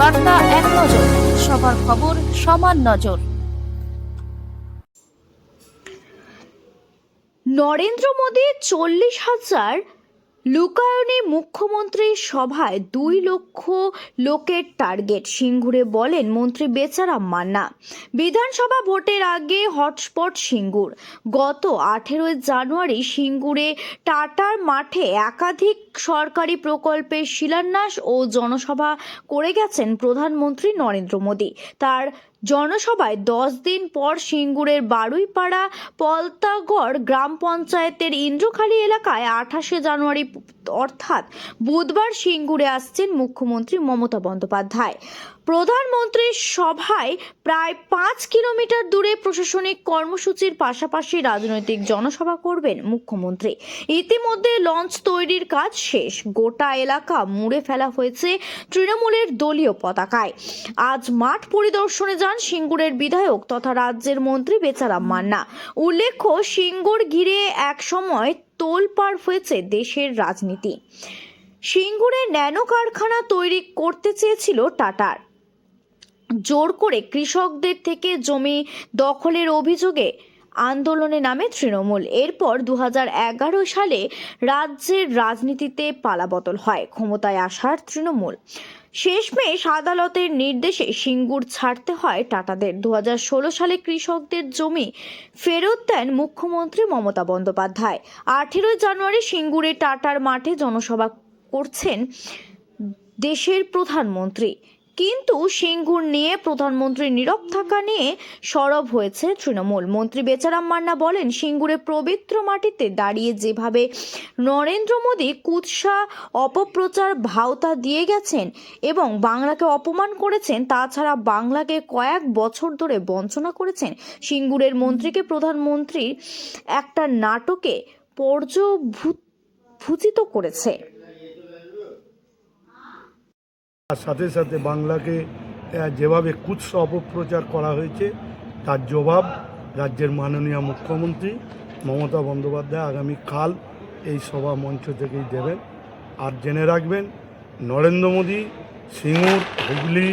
বার্তা এক নজর সবার খবর সমান নজর। নরেন্দ্র মোদী চল্লিশ হাজার লুকায়নে মুখ্যমন্ত্রীর সভায় দুই লক্ষ লোকের টার্গেট, সিঙ্গুরে বলেন মন্ত্রী বেচারাম মান্না। বিধানসভা ভোটের আগে হটস্পট সিঙ্গুর। গত আঠেরোই জানুয়ারি সিঙ্গুরে টাটার মাঠে একাধিক সরকারি প্রকল্পের শিলান্যাস ও জনসভা করে গেছেন প্রধানমন্ত্রী নরেন্দ্র মোদী। তার জনসভায় দশ দিন পর সিঙ্গুরের বারুইপাড়া, পলতাগড় গ্রাম পঞ্চায়েতের ইন্দ্রখালী এলাকায় আঠাশে জানুয়ারি অর্থাৎ বুধবার সিঙ্গুরে আসছেন মুখ্যমন্ত্রী মমতা বন্দ্যোপাধ্যায়। প্রধানমন্ত্রীর সভায় প্রায় পাঁচ কিলোমিটার দূরে প্রশাসনিক কর্মসূচির পাশাপাশি রাজনৈতিক জনসভা করবেন মুখ্যমন্ত্রী। ইতিমধ্যে লঞ্চ তৈরির কাজ শেষ। গোটা এলাকা মুড়ে ফেলা হয়েছে তৃণমূলের দলীয় পতাকায়। আজ মাঠ পরিদর্শনে যান সিঙ্গুরের বিধায়ক তথা রাজ্যের মন্ত্রী বেচারাম মান্না। উল্লেখ্য, সিঙ্গুর ঘিরে এক সময় তোলপাড় হয়েছে দেশের রাজনীতি। সিঙ্গুরে ন্যানো কারখানা তৈরি করতে চেয়েছিল টাটার। জোর করে কৃষকদের থেকে জমি দখলের অভিযোগে আন্দোলনে নামে তৃণমূল। এরপর দু সালে রাজ্যের রাজনীতিতে পালাবদল হয়, ক্ষমতায় আসার তৃণমূল। শেষমেশ আদালতের নির্দেশে সিঙ্গুর ছাড়তে হয় টাটাদের। দু হাজার ষোলো সালে কৃষকদের জমি ফেরত দেন মুখ্যমন্ত্রী মমতা বন্দ্যোপাধ্যায়। আঠেরোই জানুয়ারি সিঙ্গুরে টাটার মাঠে জনসভা করছেন দেশের প্রধানমন্ত্রী। কিন্তু সিঙ্গুর নিয়ে প্রধানমন্ত্রীর নীরব থাকা নিয়ে সরব হয়েছে তৃণমূল। মন্ত্রী বেচারাম মান্না বলেন, সিঙ্গুরে পবিত্র মাটিতে দাঁড়িয়ে যেভাবে নরেন্দ্র মোদী কুৎসা অপপ্রচার ভাওতা দিয়ে গেছেন এবং বাংলাকে অপমান করেছেন, তাছাড়া বাংলাকে কয়েক বছর ধরে বঞ্চনা করেছেন, সিঙ্গুরের মন্ত্রীকে প্রধানমন্ত্রী একটা নাটকে পর্যভূত করেছে। তার সাথে সাথে বাংলাকে যেভাবে কুৎস অপপ্রচার করা হয়েছে, তার জবাব রাজ্যের মাননীয় মুখ্যমন্ত্রী মমতা বন্দ্যোপাধ্যায় আগামীকাল এই সভা মঞ্চ থেকেই দেবেন। আর জেনে রাখবেন, নরেন্দ্র মোদী, সিঙ্গুর, হুগলি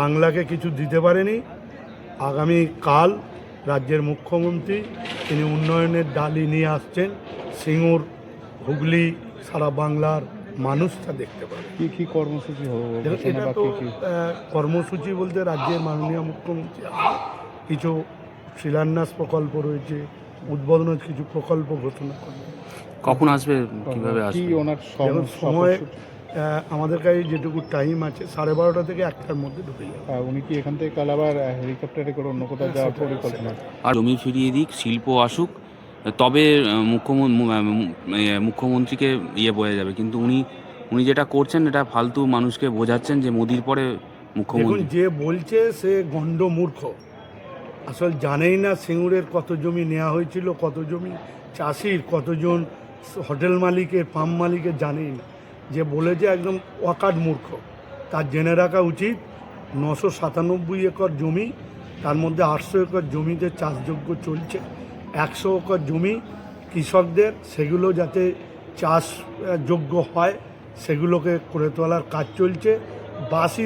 বাংলাকে কিছু দিতে পারেনি। আগামী কাল রাজ্যের মুখ্যমন্ত্রী তিনি উন্নয়নের ডালি নিয়ে আসছেন, সিঙ্গুর, হুগলি সারা বাংলার মানুষটা দেখতে পাবে। কি কি কর্মসূচি হবে এটা তো কি কি? আহ, কর্মসূচি বলতে রাজ্যের মাননীয় মুখ্যমন্ত্রী কিছু শিলান্যাস প্রকল্প রয়েছে উদ্বোধনের কিছু প্রকল্প ঘোষণা করবেন কখন আসবে কীভাবে আসবে? ওনার সময় আমাদের কাছে যেটুকু টাইম আছে সাড়ে বারোটা থেকে একটার মধ্যে ঢুকে যাবে। উনি কি এখান থেকে কাল আবার হেলিকপ্টারে করে অন্য কোথাও যাওয়ার পরিকল্পনা? আর জমি ফিরিয়ে দিক শিল্প আসুক তবে মুখ্যমন্ত্রী মুখ্যমন্ত্রীকে ইয়ে বোঝা যাবে। কিন্তু উনি উনি যেটা করছেন, এটা ফালতু মানুষকে বোঝাচ্ছেন যে মোদির পরে মুখ্যমন্ত্রী। যে বলছে সে গণ্ড মূর্খ। আসল জানেই না সিঙ্গুরের কত জমি নেওয়া হয়েছিল, কত জমি চাষির, কতজন হোটেল মালিকের পাম্প মালিকের জানেই না। যে বলেছে একদম অকাট মূর্খ। তার জেনে রাখা উচিত, নশো সাতানব্বই একর জমি, তার মধ্যে আটশো একর জমিতে চাষযোগ্য চলছে। একশো একর জমি কৃষকদের, সেগুলো যাতে চাষ যোগ্য হয়, সেগুলোকে করে তোলার কাজ চলছে। বাসি